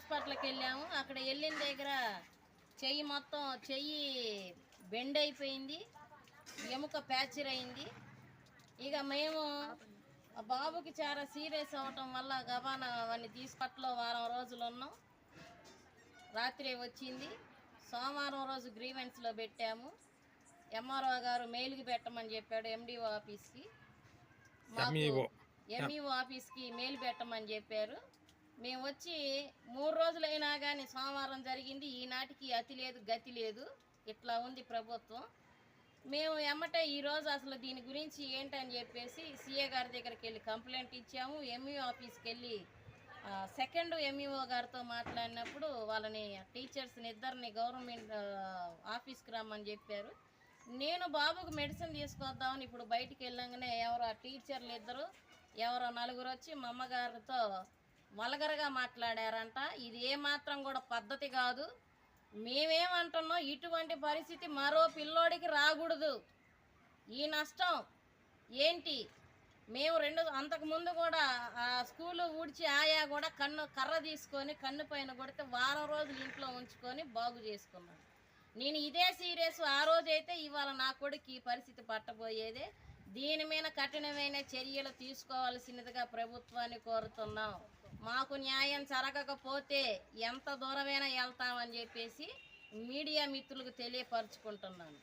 హాస్పిటల్కి వెళ్ళాము. అక్కడ వెళ్ళిన దగ్గర చెయ్యి మొత్తం చెయ్యి బెండ్ అయిపోయింది. ఎముక ప్యాచర్ అయింది. ఇక మేము ఆ బాబుకి చాలా సీరియస్ అవ్వటం వల్ల గబాన వాడిని తీసుపట్లో వారం రోజులు ఉన్నాం. రాత్రి వచ్చింది. సోమవారం రోజు గ్రీవెన్స్లో పెట్టాము. ఎంఆర్ఓ గారు మెయిల్కి పెట్టమని చెప్పాడు ఎండిఓ ఆఫీస్కి. MEO. ఎంఈఓ ఆఫీస్కి మెయిల్ పెట్టమని చెప్పారు. మేము వచ్చి మూడు రోజులైనా కానీ సోమవారం జరిగింది. ఈనాటికి అతి లేదు గతి లేదు. ఇట్లా ఉంది ప్రభుత్వం. మేము ఎమ్మటే ఈరోజు అసలు దీని గురించి ఏంటని చెప్పేసి సీఏ గారి దగ్గరికి వెళ్ళి కంప్లైంట్ ఇచ్చాము. ఎంఈఓ ఆఫీస్కి వెళ్ళి సెకండ్ ఎంఈఓ గారితో మాట్లాడినప్పుడు వాళ్ళని టీచర్స్ని ఇద్దరిని గవర్నమెంట్ ఆఫీస్కి రమ్మని చెప్పారు. నేను బాబుకు మెడిసిన్ తీసుకొద్దామని ఇప్పుడు బయటికి వెళ్ళంగానే ఎవరో ఆ టీచర్లు ఇద్దరు ఎవరో నలుగురు వచ్చి మా అమ్మగారితో వలగరగా మాట్లాడారంట. ఇది ఏమాత్రం కూడా పద్ధతి కాదు. మేమేమంటున్నాం ఇటువంటి పరిస్థితి మరో పిల్లోడికి రాకూడదు. ఈ నష్టం ఏంటి? మేము రెండు అంతకుముందు కూడా స్కూలు ఊడ్చి ఆయా కూడా కన్ను కర్ర తీసుకొని కన్ను పైన కొడితే వారం రోజులు ఇంట్లో ఉంచుకొని బాగు చేసుకున్నాను నేను ఇదే సీరియస్ ఆ రోజైతే ఇవాళ నా కొడుకు ఈ పరిస్థితి పట్టబోయేదే. దీని మీద కఠినమైన చర్యలు తీసుకోవాల్సినదిగా ప్రభుత్వాన్ని కోరుతున్నాం. మాకు న్యాయం జరగకపోతే ఎంత దూరమైనా వెళ్తామని చెప్పేసి మీడియా మిత్రులకు తెలియపరుచుకుంటున్నాను.